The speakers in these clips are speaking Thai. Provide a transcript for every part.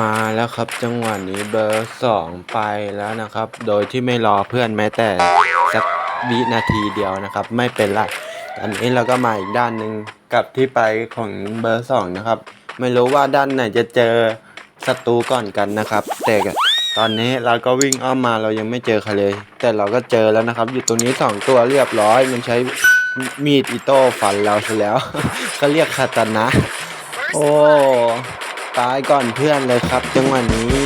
มาแล้วครับ จังหวะนี้เบอร์สองไปแล้วนะครับ โดยที่ไม่รอเพื่อนแม้แต่สักวินาทีเดียวนะครับ ไม่เป็นไรตอนนี้เราก็มาอีกด้านหนึ่งกับที่ไปของเบอร์สองนะครับ ไม่รู้ว่าด้านไหนจะเจอศัตรูก่อนกันนะครับ แต่ตอนนี้เราก็วิ่งอ้อมมาเรายังไม่เจอใครเลย แต่เราก็เจอแล้วนะครับ อยู่ตรงนี้สองตัวเรียบร้อย มันใช้มีดอิโต้ฟันเราซะแล้ว ก็เรียกคาตานะ โอ้ ตายก่อนเพื่อนเลยครับ จังหวะนี้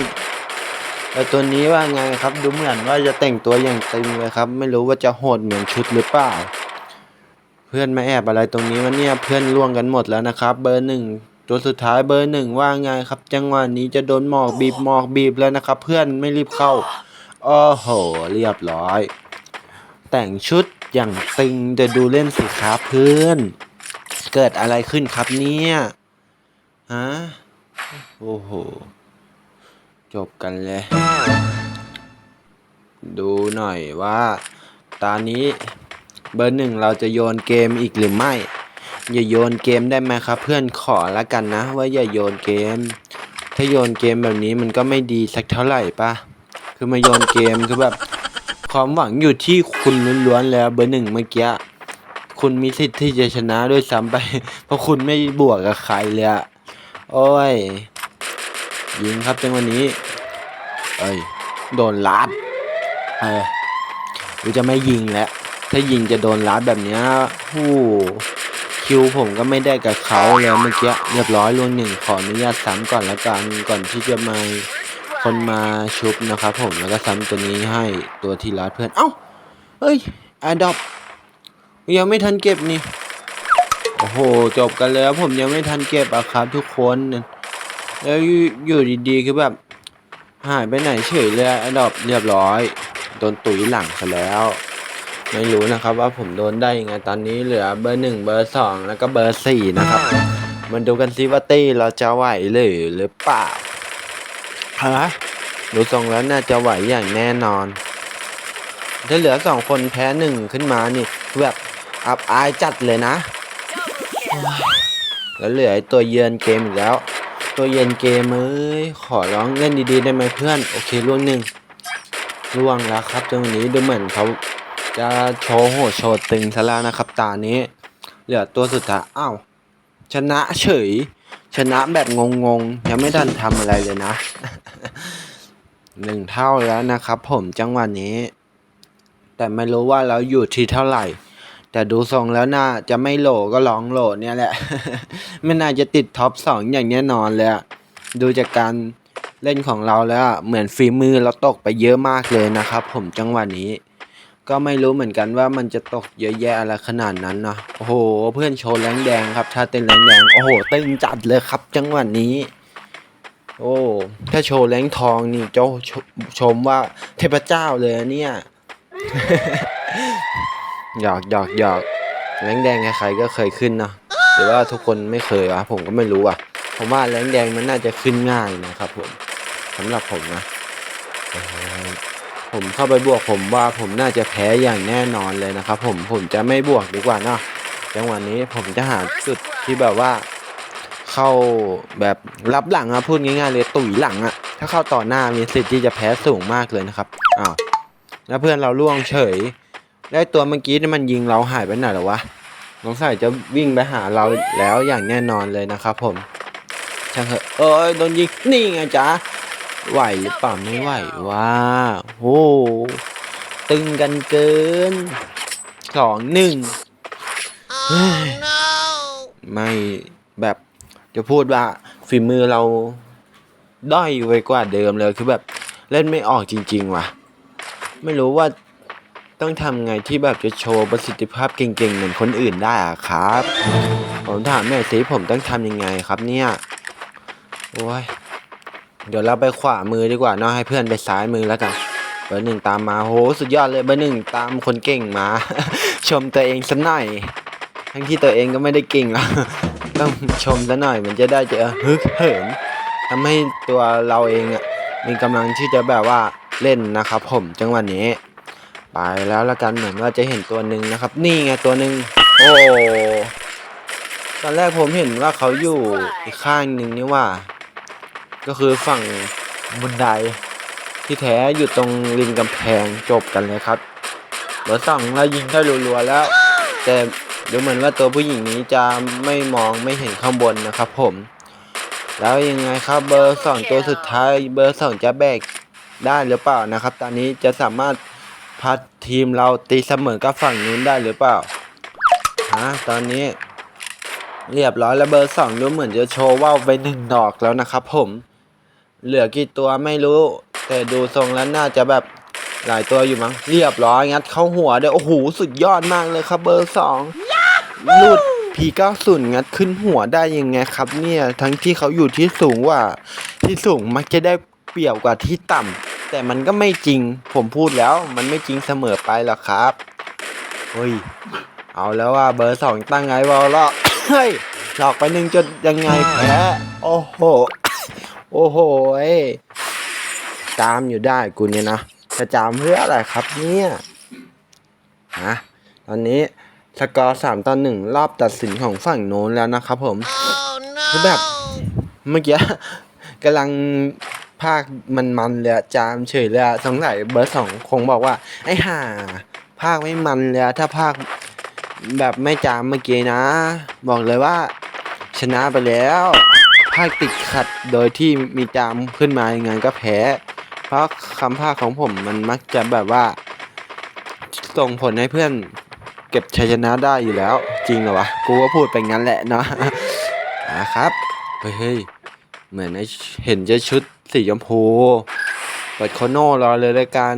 แล้วตัวนี้ว่าไงครับ ดูเหมือนว่าจะแต่งตัวอย่างตึงเลยครับ ไม่รู้ว่าจะโหดเหมือนชุดหรือเปล่า เพื่อนมาแอบอะไรตรงนี้วะเนี่ยเพื่อนล่วงกันหมดแล้วนะครับ เบอร์หนึ่งตัวสุดท้ายเบอร์หนึ่งว่าไงครับ จังหวะนี้จะโดนหมอกบีบหมอกบีบแล้วนะครับ เพื่อนไม่รีบเข้าโอ้โห เรียบร้อย แต่งชุดอย่างตึงจะดูเล่นสิครับเพื่อน เกิดอะไรขึ้นครับเนี่ยฮะ โอ้โห จบกันเลย ดูหน่อยว่าตอนนี้เบอร์หนึ่งเราจะโยนเกมอีกหรือไม่ อย่าโยนเกมได้ไหมครับ เพื่อนขอละกันนะ ว่าอย่าโยนเกม ถ้าโยนเกมแบบนี้มันก็ไม่ดีสักเท่าไหร่ปะคือมาโยนเกมคือแบบความหวังอยู่ที่คุณล้วนๆแล้วเบอร์หนึ่งเมื่อกี้คุณมีสิทธิ์ที่จะชนะด้วยซ้ำไป เพราะคุณไม่บวกกับใครเลยอะ โอ้ย ยิงครับจังวันนี้ เอ้ย โดนลัดเออหรือจะไม่ยิงแล้ว ถ้ายิงจะโดนลัดแบบนี้หู้คิวผมก็ไม่ได้กับเขาเลยเมื่อกี้เรียบร้อยลวงหนึ่งขออนุญาตซ้ำก่อนละกันก่อนที่จะมาคนมาชุบนะครับผมแล้วก็ซ้ำตัวนี้ให้ตัวที่ลัดเพื่อน เอ้าเฮ้ยอดอปยังไม่ทันเก็บนี่ โอ้โห จบกันแล้วผมยังไม่ทันเก็บอะครับทุกคน แล้วอยู่อยู่ดีๆคือแบบ หายไปไหนเฉยเลยไอ้ดอกเรียบร้อยโดนตุ๋ยหลังซะแล้ว ไม่รู้นะครับว่าผมโดนได้ยังไงตอนนี้เหลือเบอร์หนึ่งเบอร์สองแล้วก็เบอร์สี่นะครับมันดูกันซิว่าตี้เราจะไหวหรือหรือเปล่าฮะดูทรงแล้วน่าจะไหวอย่างแน่นอน ถ้าเหลือสองคนแพ้หนึ่งขึ้นมานี่แบบอับอายจัดเลยนะ แล้วเหลือไอตัวเยือนเกมอีกแล้ว ตัวเยือนเกมเอ้ยขอร้องเล่นดีๆได้ไหมเพื่อน โอเคล่วงหนึ่งล่วงแล้วครับตรงนี้ดูเหมือนเขาจะโชว์โหดโชว์ตึงซะแล้วนะครับ ตานี้ เหลือตัวสุดท้ายอ้าวชนะเฉย ชนะแบบงงๆยังไม่ทันทำอะไรเลยนะหนึ่งเท่าแล้วนะครับ ผมจังหวะนี้ แต่ไม่รู้ว่าเราอยู่ที่เท่าไหร่ แต่ดูทรงแล้วน่าจะไม่โหลก็ร้องโหลเนี่ยแหละไม่น่าจะติดท็อปสองอย่างแน่นอนเลยดูจากการเล่นของเราแล้วเหมือนฝีมือเราตกไปเยอะมากเลยนะครับ ผมจังหวะนี้ ก็ไม่รู้เหมือนกันว่ามันจะตกเยอะแยะอะไรขนาดนั้นเนาะโอ้โห เพื่อนโชว์แรงแดงครับ ถ้าเต้นแรงแดงโอ้โหตึงจัดเลยครับ จังหวะนี้ โอ้ถ้าโชว์แรงทองนี่เจ้าชชมว่าเทพเจ้าเลยเนี่ย หยอกหยอกหยอกแรงแดงใครๆก็เคยขึ้นเนาะหรือว่าทุกคนไม่เคยวะผมก็ไม่รู้อะผมว่าแรงแดงมันน่าจะขึ้นง่ายนะครับผมสำหรับผมนะผมเข้าไปบวกผมว่าผมน่าจะแพ้อย่างแน่นอนเลยนะครับ ผมผมจะไม่บวกดีกว่าเนาะจังหวะนี้ผมจะหาจุดที่แบบว่า เข้าแบบรับหลังอะพูดง่ายๆเลยตุ๋ยหลังอะถ้าเข้าต่อหน้ามีสิทธิ์ที่จะแพ้สูงมากเลยนะครับอ้าวแล้วเพื่อนเราล่วงเฉย ได้ตัวเมื่อกี้ที่มันยิงเราหายไปไหนหรอวะสงสัยจะวิ่งไปหาเราแล้วอย่างแน่นอนเลยนะครับผมช่างเถอะเอ้ยโดนยิงนี่ไงจ๊ะไหวหรือเปล่าไม่ไหวว้าโหตึงกันเกินสองหนึ่งไม่แบบจะพูดว่าฝีมือเราด้อยไว้กว่าเดิมเลยคือแบบเล่นไม่ออกจริง ๆ ว่ะ ไม่รู้ว่า ต้องทำไงที่แบบจะโชว์ประสิทธิภาพเก่งๆเหมือนคนอื่นได้อะครับ ผมถามแม่สิผมต้องทำยังไงครับเนี่ยโอ้ยเดี๋ยวเราไปขวามือดีกว่าเนาะให้เพื่อนไปซ้ายมือแล้วกันเบอร์หนึ่งตามมาโหสุดยอดเลยเบอร์หนึ่งตามคนเก่งมา ชมตัวเองสักหน่อย ทั้งที่ตัวเองก็ไม่ได้เก่งหรอกต้องชมซะหน่อยมันจะได้จะฮึกเหิมทำให้ตัวเราเองอะมีกำลังที่จะแบบว่าเล่นนะครับผมจังหวะนี้ ไปแล้วละกันเหมือนว่าจะเห็นตัวหนึ่งนะครับ นี่ไงตัวหนึ่งโอ้ตอนแรกผมเห็นว่าเขาอยู่อีกข้างหนึ่งนี่ว่า ก็คือฝั่งบันไดที่แท้อยู่ตรงริมกำแพงจบกันเลยครับเบอร์สองเรายิงเข้รัวๆแล้ว แต่ดูเหมือนว่าตัวผู้หญิงนี้จะไม่มองไม่เห็นข้างบนนะครับผม แล้วยังไงครับเบอร์สองตัวสุดท้ายเบอร์สองจะแบกได้หรือเปล่านะครับ ตอนนี้จะสามารถ พาทีมเราตีเสมอกับฝั่งนู้นได้หรือเปล่าฮะตอนนี้ เรียบร้อยแล้วเบอร์สองดูเหมือนจะโชว์ว่าวไปหนึ่งดอกแล้วนะครับผม เหลือกี่ตัวไม่รู้ แต่ดูทรงแล้วน่าจะแบบหลายตัวอยู่มั้งเรียบร้อยงัดเข้าหัวเด้อโอ้โหสุดยอดมากเลยครับเบอร์สองลูด P90 งัดขึ้นหัวได้ยังไงครับเนี่ย ทั้งที่เขาอยู่ที่สูงกว่าที่สูงมักจะได้เปรียบกว่าที่ต่ำ แต่มันก็ไม่จริง ผมพูดแล้วมันไม่จริงเสมอไปหรอกครับเฮ้ยเอาแล้วว่าเบอร์สองตั้งไงวอลล์เฮ้ยหลอกไปหนึ่งจนยังไงแพ้โอ้โหโอ้โหเอ้ยจามอยู่ได้กูเนี่ยนะจะจามเพื่ออะไรครับเนี่ยฮะตอนนี้สกอร์สามต่อหนึ่งรอบตัดสินของฝั่งโน้นแล้วนะครับผมคือแบบเมื่อกี้กำลัง ภาคมันๆเลยจามเฉยเลยอะสงสัยเบอร์สองคงบอกว่า ไอ้ห่าภาคไม่มันเลยถ้าภาคแบบไม่จามเมื่อกี้นะ บอกเลยว่า ชนะไปแล้ว ภาคติดขัดโดยที่มีจามขึ้นมายังไงก็แพ้ เพราะคำภาคของผมมันมักจะแบบว่า ส่งผลให้เพื่อนเก็บชัยชนะได้อยู่แล้ว จริงเหรอวะ กูก็พูดไปงั้นแหละเนาะนะครับ เฮ้ยเหมือนเห็นจะชุด สีชมพู เปิดโคโน่รอเลยเลยกัน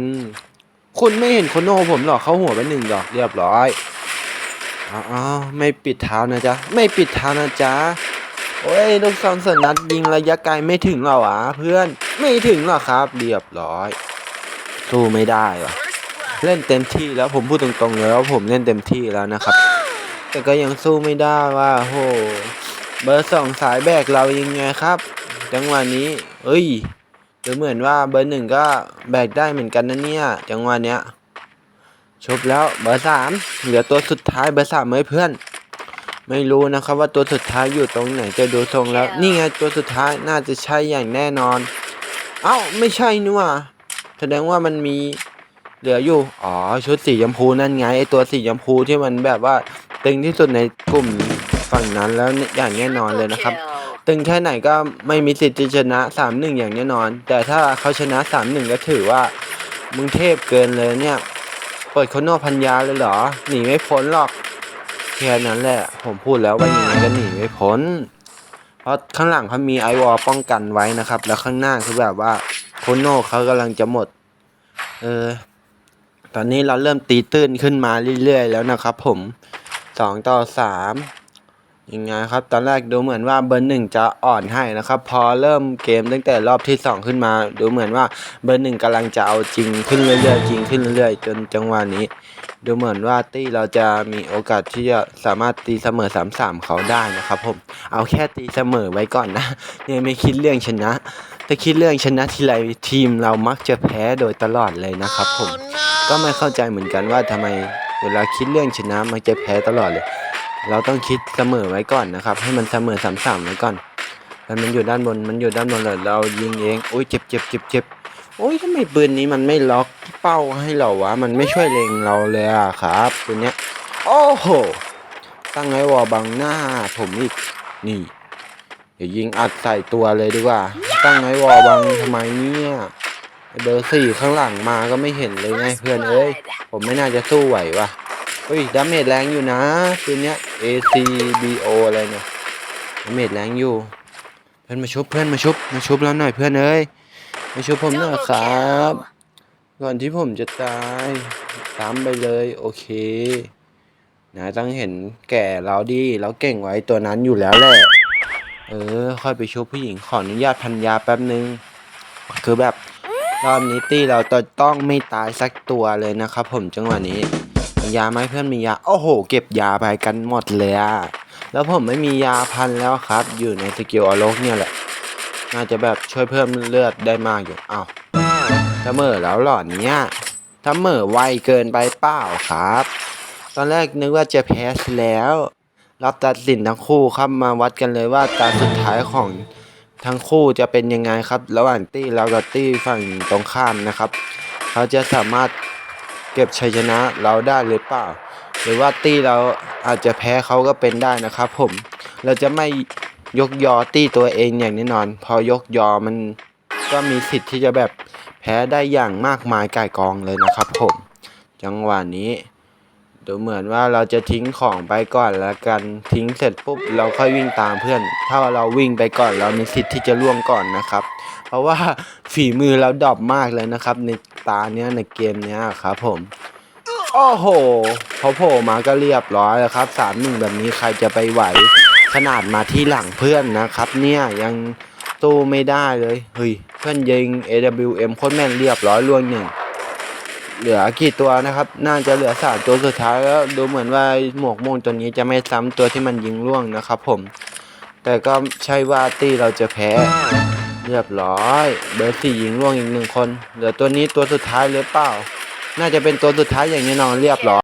คุณไม่เห็นโคโน่ผมหรอกเขาหัวไปหนึ่งดอกเรียบร้อยอ๋อๆไม่ปิดเท้านะจ๊ะ ไม่ปิดเท้านะจ๊ะโอ้ยลูกซองสนัดยิงระยะไกลไม่ถึงหรอวะเพื่อนไม่ถึงหรอครับเรียบร้อย สู้ไม่ได้วะเล่นเต็มที่แล้วผมพูดตรงๆเลยว่าผมเล่นเต็มที่แล้วนะครับ แต่ก็ยังสู้ไม่ได้ว่าโหเบอร์สองสายแบกเรายังไงครับ จังหวะนี้ เอ้ยดูเหมือนว่าเบอร์หนึ่งก็แบกได้เหมือนกันนะเนี่ย จังหวะเนี้ยชบแล้วเบอร์สามเหลือตัวสุดท้ายเบอร์สามไหมเพื่อน ไม่รู้นะครับว่าตัวสุดท้ายอยู่ตรงไหนจะดูทรงแล้ว นี่ไงตัวสุดท้ายน่าจะใช่อย่างแน่นอน เอ้าไม่ใช่นี่หว่าแสดงว่ามันมีเหลืออยู่ อ๋อ ชุดสีชมพูนั่นไงไอตัวสีชมพูที่มันแบบว่าตึงที่สุดในกลุ่มฝั่งนั้นแล้วอย่างแน่นอนเลยนะครับ ตึงแค่ไหนก็ไม่มีสิทธิ์ชนะสามหนึ่งอย่างแน่นอน แต่ถ้าเขาชนะสามหนึ่งก็ถือว่า มึงเทพเกินเลยเนี่ย เปิดคโนพันยาเลยเหรอ หนีไม่พ้นหรอก แค่นั้นแหละ ผมพูดแล้วว่ายังไงก็หนีไม่พ้น เพราะข้างหลังเขามีไอวอลป้องกันไว้นะครับ แล้วข้างหน้าคือแบบว่าโคโนเขากำลังจะหมด เออ ตอนนี้เราเริ่มตีตื้นขึ้นมาเรื่อยๆแล้วนะครับผมสองต่อสาม ยังไงครับ ตอนแรกดูเหมือนว่าเบอร์หนึ่งจะอ่อนให้นะครับ พอเริ่มเกมตั้งแต่รอบที่สองขึ้นมา ดูเหมือนว่าเบอร์หนึ่งกำลังจะเอาจริงขึ้นเรื่อยๆจริงขึ้นเรื่อยๆ จนจังหวะนี้ ดูเหมือนว่าตี้เราจะมีโอกาสที่จะสามารถตีเสมอสามสามเขาได้นะครับผมเอาแค่ตีเสมอไว้ก่อนนะยังไม่คิดเรื่องชนะถ้าคิดเรื่องชนะทีไรทีมเรามักจะแพ้โดยตลอดเลยนะครับผมก็ไม่เข้าใจเหมือนกันว่าทำไมเวลาคิดเรื่องชนะมักจะแพ้ตลอดเลย เราต้องคิดเสมอไว้ก่อนนะครับ ให้มันเสมอสามสามไว้ก่อนแล้วมันอยู่ด้านบนมันอยู่ด้านบนเลยเรายิงเองโอ้ยเจ็บเจ็บเจ็บเจ็บโอ้ยทำไมปืนนี้มันไม่ล็อกเป้าให้เราวะ มันไม่ช่วยเล็งเราเลยอะครับตัวเนี้ยโอ้โหตั้งไว้วอบังหน้า ผมอีกนี่เดี๋ยวยิงอัดใส่ตัวเลยดีกว่า ตั้งไว้วอบังทำไมเนี่ยเบอร์สี่ข้างหลังมาก็ไม่เห็นเลยไงเพื่อนเอ้ยผมไม่น่าจะสู้ไหววะ เฮ้ยดาเมจแรงอยู่นะปืนเนี้ย ACBO อะไรเนี่ยดาเมจแรงอยู่ เพื่อนมาชุบเพื่อนมาชุบมาชุบแล้วหน่อยเพื่อนเอ้ยมาชุบผมหน่อยครับ ก่อนที่ผมจะตายตามไปเลยโอเค นะต้องเห็นแก่เราดีเราเก่งไว้ตัวนั้นอยู่แล้วแหละเออ ค่อยไปชุบผู้หญิงขออนุญาตพันยาแป๊บนึง คือแบบรอบนี้ตี้เราต้องไม่ตายสักตัวเลยนะครับผมจังหวะนี้ มียาไหมเพื่อนมียา โอ้โห เก็บยาไปกันหมดเลยอะแล้วผมไม่มียาพันแล้วครับ อยู่ในสกิลอโลกเนี่ยแหละ น่าจะแบบช่วยเพิ่มเลือดได้มากอยู่อ้าวถ้าเหม่อแล้วหรอเนี่ยถ้าเหม่อไวเกินไปเปล่าครับ ตอนแรกนึกว่าจะแพ้แล้วรอบตัดสินทั้งคู่ครับมาวัดกันเลยว่าตาสุดท้ายของทั้งคู่จะเป็นยังไงครับ ระหว่างตี้เรากับตี้ฝั่งตรงข้ามนะครับ เขาจะสามารถ เก็บชัยชนะเราได้หรือเปล่า หรือว่าตี้เราอาจจะแพ้เขาก็เป็นได้นะครับ ผม เราจะไม่ยกยอตี้ตัวเองอย่างแน่นอน พอยกยอมันก็มีสิทธิ์ที่จะแบบแพ้ได้อย่างมากมายก่ายกองเลยนะครับ ผม จังหวะนี้ดูเหมือนว่าเราจะทิ้งของไปก่อนแล้วกันทิ้งเสร็จปุ๊บเราค่อยวิ่งตามเพื่อน ถ้าเราวิ่งไปก่อนเรามีสิทธิ์ที่จะล่วงก่อนนะครับ เพราะว่าฝีมือเราดรอปมากเลยนะครับ ใน ตาเนี้ยในเกมเนี้ยครับผม โอ้โหพอโผล่มาก็เรียบร้อยแล้วครับสามหนึ่งแบบนี้ใครจะไปไหว ขนาดมาที่หลังเพื่อนนะครับ เนี่ยยังตู้ไม่ได้เลยเฮ้ยเพื่อนยิง AWM โคตรแม่นเรียบร้อยล่วงหนึ่งเหลือกี่ตัวนะครับ น่าจะเหลือสามตัวสุดท้ายแล้วดูเหมือนว่าหมวกม่วงตัวนี้จะไม่ซ้ำตัวที่มันยิงล่วงนะครับ ผม แต่ก็ใช่ว่าตี้เราจะแพ้ รียบร้อย เบอร์สี่ยิงล่วงอีกหนึ่งคน เหลือตัวนี้ตัวสุดท้ายหรือเปล่า น่าจะเป็นตัวสุดท้ายอย่างแน่นอนเรียบร้อย